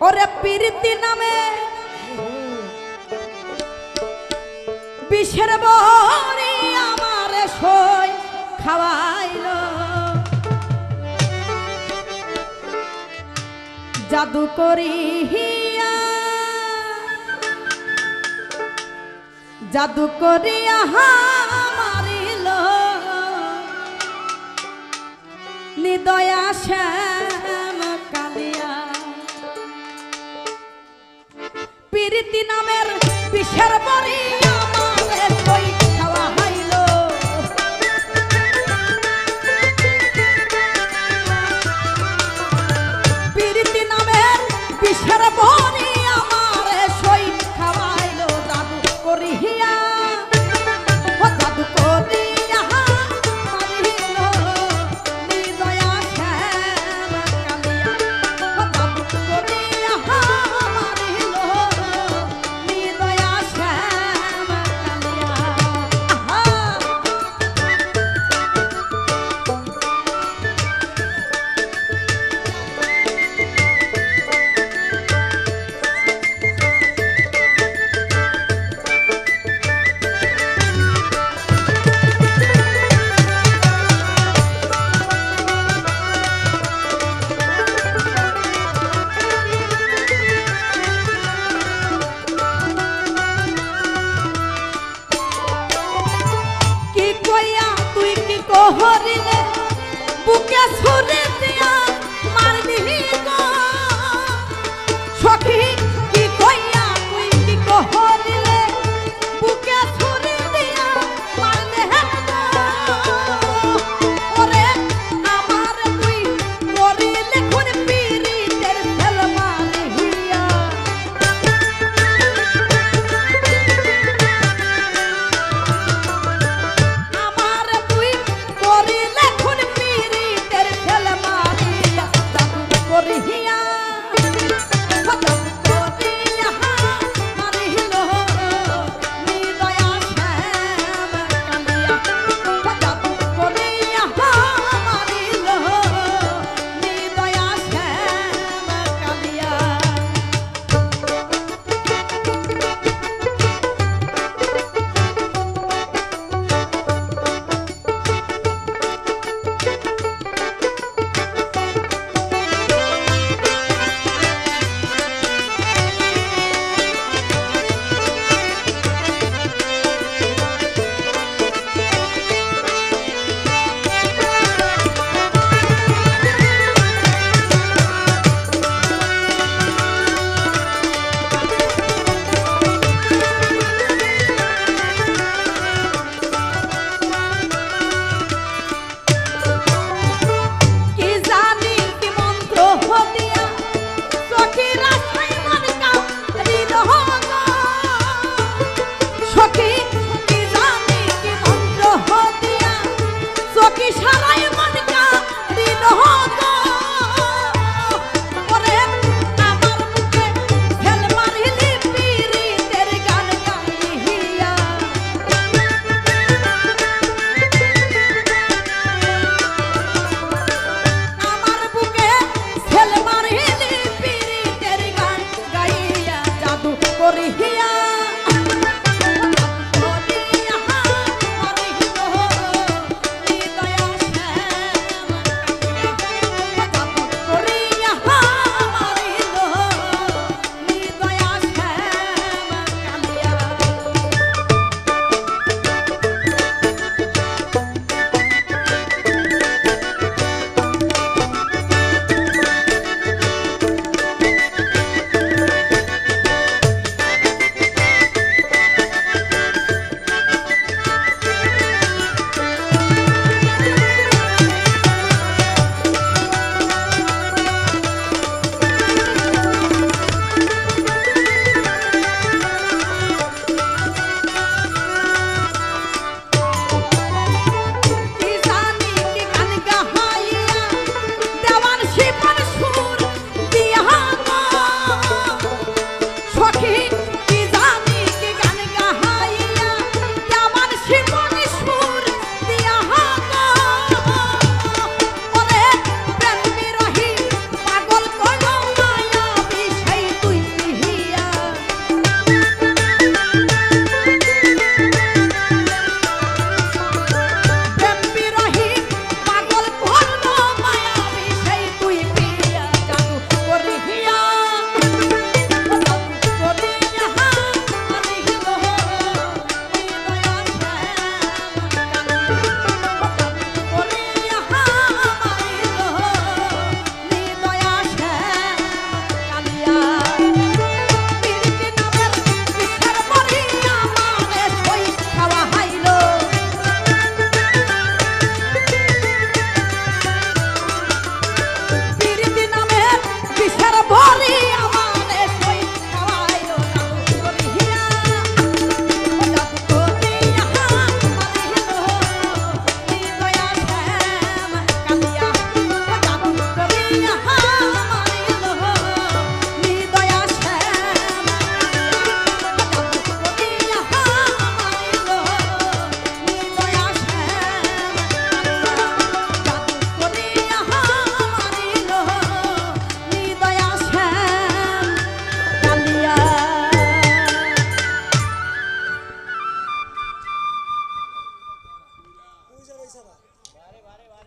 ওরে প্রীতি নামে বিষের বরি আমার সই খাওয়াইল জাদু করিয়া জাদু করিয়া মারিল নিদয়া শ্যাম প্রীতি নামের বিষের বরি প্রহরিলে বুকে ছুরি ছাড়াই